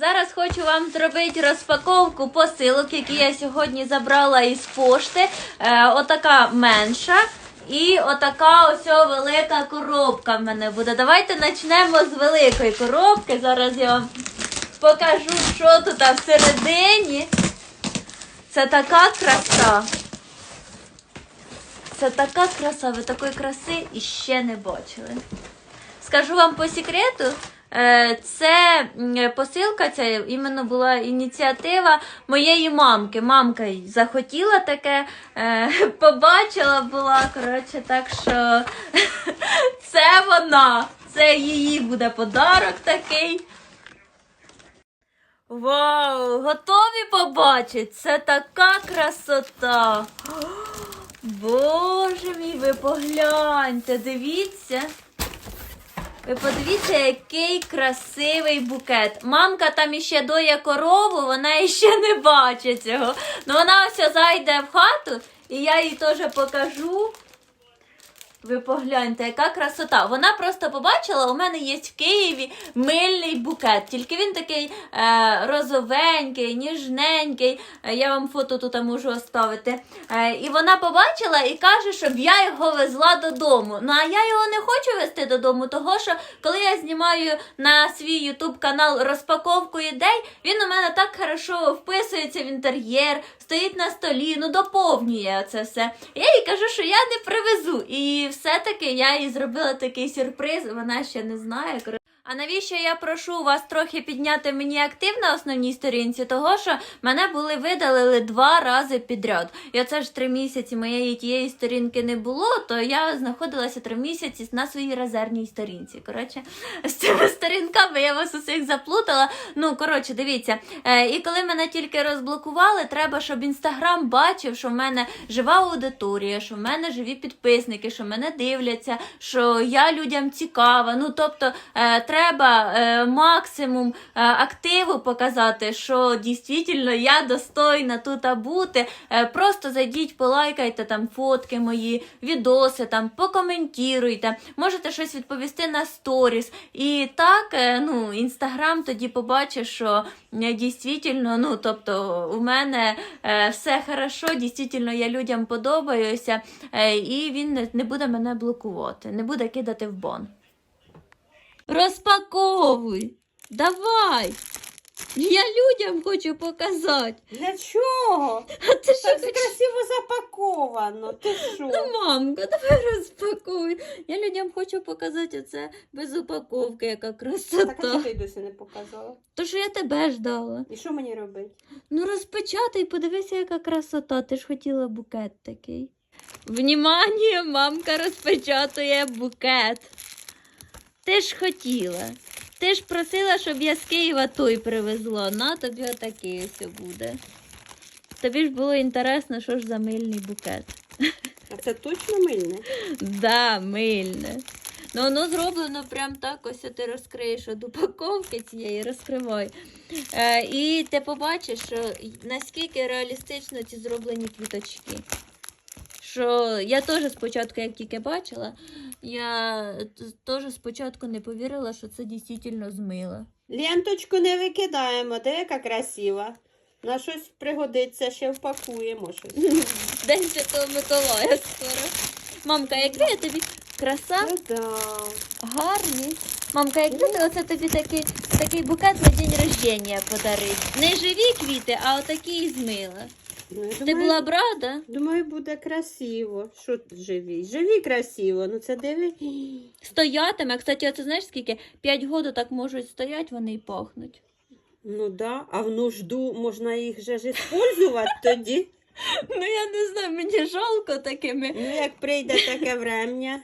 Зараз хочу вам зробити розпаковку посилок, які я сьогодні забрала із пошти. Е, отака менша. І отака ось велика коробка в мене буде. Давайте почнемо з великої коробки. Зараз я вам покажу, що тут всередині. Це така краса. Це така краса, ви такої краси іще не бачили. Скажу вам по секрету, це посилка, це іменно була ініціатива моєї мамки. Мамка захотіла таке, е, побачила була. Коротше, так що це вона. Це її буде подарок такий. Вау! Готові побачити? Це така красота. Боже мій, ви погляньте, дивіться. Ви подивіться, який красивий букет. Мамка там іще доє корову, вона іще не бачить цього. Ну вона ось зайде в хату, і я їй теж покажу. Ви погляньте, яка красота. Вона просто побачила, у мене є в Києві мильний букет. Тільки він такий е, розовенький, ніжненький. Е, я вам фото тут можу оставити. Е, і вона побачила і каже, щоб я його везла додому. Ну а я його не хочу везти додому, того що коли я знімаю на свій ютуб канал розпаковку ідей, він у мене так хорошо вписується в інтер'єр, стоїть на столі, ну доповнює це все. Я їй кажу, що я не привезу. І все-таки я їй зробила такий сюрприз, вона ще не знає. А навіщо я прошу вас трохи підняти мені актив на основній сторінці? Того, що мене були видалили два рази підряд. І оце ж три місяці моєї тієї сторінки не було, то я знаходилася три місяці на своїй резервній сторінці. Коротше, з цими сторінками я вас усіх заплутала. Ну, коротше, дивіться. Е, і коли мене тільки розблокували, треба, щоб інстаграм бачив, що в мене жива аудиторія, що в мене живі підписники, що мене дивляться, що я людям цікава. Ну, тобто, е, треба е, максимум е, активу показати, що дійсно я достойна тут бути. Е, просто зайдіть, полайкайте там фотки мої, відоси, там покоментуйте, можете щось відповісти на сторіс. І так, е, ну, інстаграм тоді побачить, що е, дійсно, ну, тобто, у мене е, все хорошо, дійсно я людям подобаюся, е, і він не, не буде мене блокувати, не буде кидати в бон. Розпаковуй! Давай! Я людям хочу показати. Для чого? А ти що Так хочеш? красиво запаковано. Ти що? Ну, мамка, давай розпакуй. Я людям хочу показати оце без упаковки, яка Так а красота. ти досі не показала? То що я тебе ждала. І що мені робити? Ну розпечатай, подивися, яка красота. Ти ж хотіла букет такий. Внімання, мамка розпечатує букет. Ти ж хотіла. Ти ж просила, щоб я з Києва той привезла. На тобі отакий ось буде. Тобі ж було інтересно, що ж за мильний букет. А це точно мильне? Да, мильне. Ну, воно зроблено прям так, ось ти розкриєш від упаковки цієї, розкривай. Е, і ти побачиш, що наскільки реалістично ці зроблені квіточки. Що я теж спочатку, як тільки бачила, я теж спочатку не повірила, що це дійсно змила. Ленточку не викидаємо, де яка красива. На щось пригодиться, ще впакуємо щось. День Святого Миколая скоро. Мамка, якби я тобі краса Ну да. Гарні. Мамка, якби ти оце тобі такий, такий букет на день рождення подарить. Не живі квіти, а отакі з мила. Ну, я Ти думаю, була б рада? Думаю, буде красиво. Що живі? Живі красиво. Ну це диви. Стоятиме. Кстати, оце знаєш скільки? П'ять годин так можуть стоять, вони і пахнуть. Ну да, а в нужду можна їх же ж использувати тоді. Ну я не знаю, мені жалко такими. Ну, як прийде таке врем'я,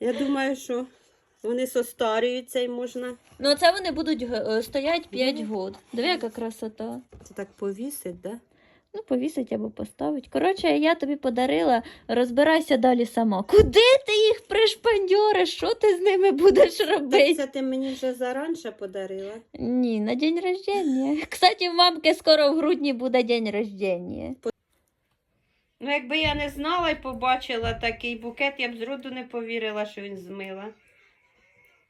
я думаю, що вони состарюються і можна. Ну це вони будуть е, стоять 5 год. Диви, яка красота. Це так повісить, да? Ну, повісить або поставить. Коротше, я тобі подарила, розбирайся далі сама. Куди ти їх пришпандьориш? Що ти з ними будеш Так робити? це ти мені вже заранше подарила. Ні, на день рождения. Кстати, в мамки скоро в грудні буде день рождения. Ну, якби я не знала і побачила такий букет, я б зроду не повірила, що він змила.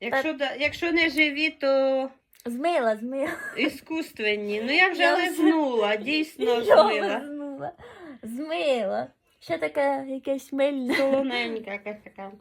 Якщо, якщо не живі, то Змила, змила. Іскусственні. Ну я вже Я лизнула, дійсно змила. Змила. Ще таке якесь мильне. Солоненька якась така.